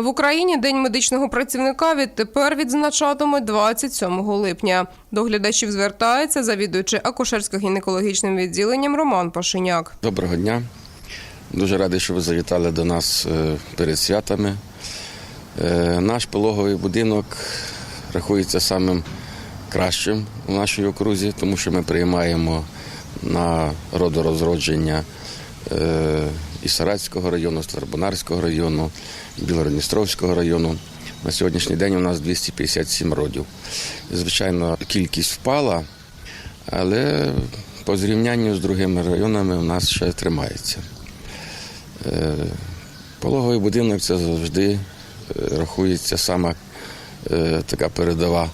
В Україні День медичного працівника відтепер відзначатимуть 27 липня. До глядачів звертається завідуючий акушерсько-гінекологічним відділенням Роман Пашиняк. Доброго дня. Дуже радий, що ви завітали до нас е, перед святами. Е, Наш пологовий будинок рахується самим кращим у нашій окрузі, тому що ми приймаємо на родорозродження і Саратського району, Старобонарського району, Білородністровського району. На сьогоднішній день у нас 257 родів. Звичайно, кількість впала, але по зрівнянню з другими районами у нас ще тримається. Е, Пологовий будинок це завжди е, рахується сама е, така передова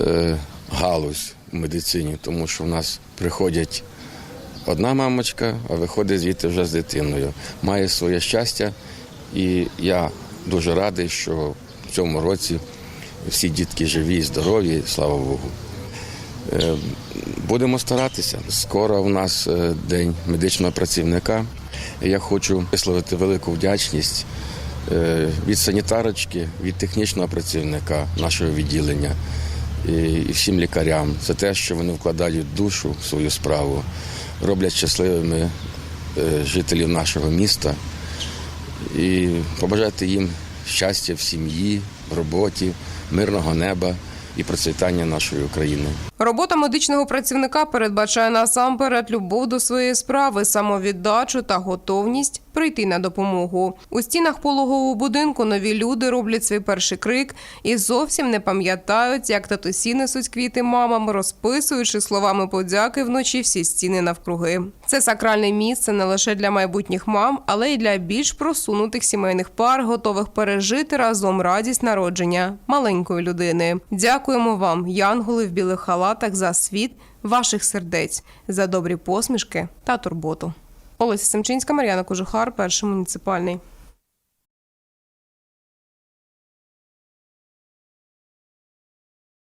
е, галузь в медицині, тому що в нас приходять одна мамочка, а виходить звідти вже з дитиною. Має своє щастя, і я дуже радий, що в цьому році всі дітки живі, і здорові, слава Богу. Е, Будемо старатися. Скоро у нас е, день медичного працівника. Я хочу висловити велику вдячність е, від санітарочки, від технічного працівника нашого відділення і всім лікарям за те, що вони вкладають душу в свою справу, роблять щасливими е, жителів нашого міста і побажати їм щастя в сім'ї, в роботі, мирного неба і процвітання нашої України. Робота медичного працівника передбачає насамперед любов до своєї справи, самовіддачу та готовність прийти на допомогу. У стінах пологового будинку нові люди роблять свій перший крик і зовсім не пам'ятають, як татусі несуть квіти мамам, розписуючи словами подяки вночі всі стіни навкруги. Це сакральне місце не лише для майбутніх мам, але й для більш просунутих сімейних пар, готових пережити разом радість народження маленької людини. Дякуємо вам, янголи в білих халатах, за світ ваших сердець, за добрі посмішки та турботу. Олеся Семчинська, Мар'яна Кожухар, перший муніципальний.